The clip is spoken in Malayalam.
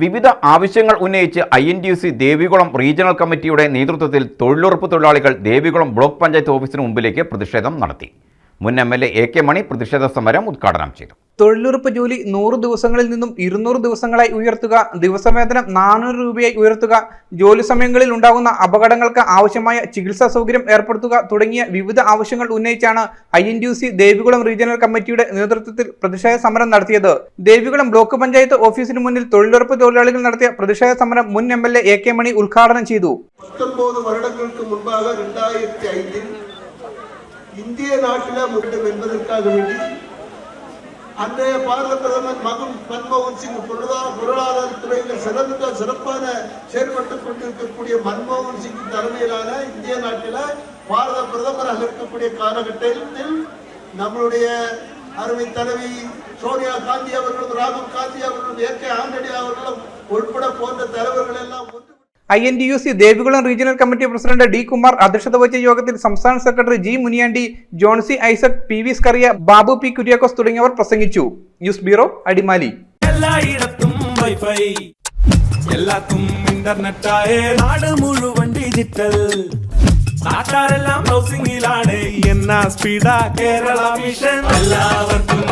വിവിധ ആവശ്യങ്ങൾ ഉന്നയിച്ച് I N T U C Devikulam regional കമ്മിറ്റിയുടെ നേതൃത്വത്തിൽ തൊഴിലുറപ്പ് തൊഴിലാളികൾ ദേവികുളം ബ്ലോക്ക് പഞ്ചായത്ത് ഓഫീസിന് മുമ്പിലേക്ക് പ്രതിഷേധം നടത്തി. മുൻ M L A K Mani പ്രതിഷേധ സമരം ഉദ്ഘാടനം ചെയ്തു. തൊഴിലുറപ്പ് ജോലി നൂറ് ദിവസങ്ങളിൽ നിന്നും ഇരുന്നൂറ് ദിവസങ്ങളായി ഉയർത്തുക ദിവസവേതനം നാനൂറ് രൂപയായി ഉയർത്തുക ജോലി സമയങ്ങളിൽ ഉണ്ടാകുന്ന അപകടങ്ങൾക്ക് ആവശ്യമായ ചികിത്സാ സൗകര്യം ഏർപ്പെടുത്തുക തുടങ്ങിയ വിവിധ ആവശ്യങ്ങൾ ഉന്നയിച്ചാണ് I N T U C Devikulam regional കമ്മിറ്റിയുടെ നേതൃത്വത്തിൽ പ്രതിഷേധ സമരം നടത്തിയത് ദേവികുളം ബ്ലോക്ക് പഞ്ചായത്ത് ഓഫീസിന് മുന്നിൽ തൊഴിലുറപ്പ് തൊഴിലാളികൾ നടത്തിയ പ്രതിഷേധ സമരം മുൻ M L A K Mani ഉദ്ഘാടനം ചെയ്തു பத்தொன்பது வருடங்களுக்கு முன்பாக ரெண்டாயிரத்தி ஐந்தில் இந்திய நாட்டில் வேண்டும் என்பதற்காக வேண்டி அன்றைய பாரத பிரதமர் மகன் மன்மோகன் சிங் பொருளாதார பொருளாதார துறையில் சிறந்த சிறப்பான செயல்பட்டுக் கொண்டிருக்கக்கூடிய மன்மோகன் சிங் தலைமையிலான இந்திய நாட்டில பாரத பிரதமராக இருக்கக்கூடிய காலகட்டத்தில் நம்மளுடைய அருமை தலைவி சோனியா காந்தி அவர்களும் ராகுல் காந்தி அவர்களும் ஏ கே ஆண்டனி அவர்களும் உட்பட போன்ற தலைவர் I N T U C Devikulam regional committee president D Kumar അധ്യക്ഷത വഹിച്ച യോഗത്തിൽ സംസ്ഥാന secretary G Muniyandi Johnsy Isaac P V Skaria Babu P Kuriakose തുടങ്ങിയവർ പ്രസംഗിച്ചു. News bureau Adimali. വൈഫൈ. എല്ലാത്തും നാട് മുഴുവൻ എന്നാ സ്പീഡാ കേരള മിഷൻ എല്ലാവർക്കും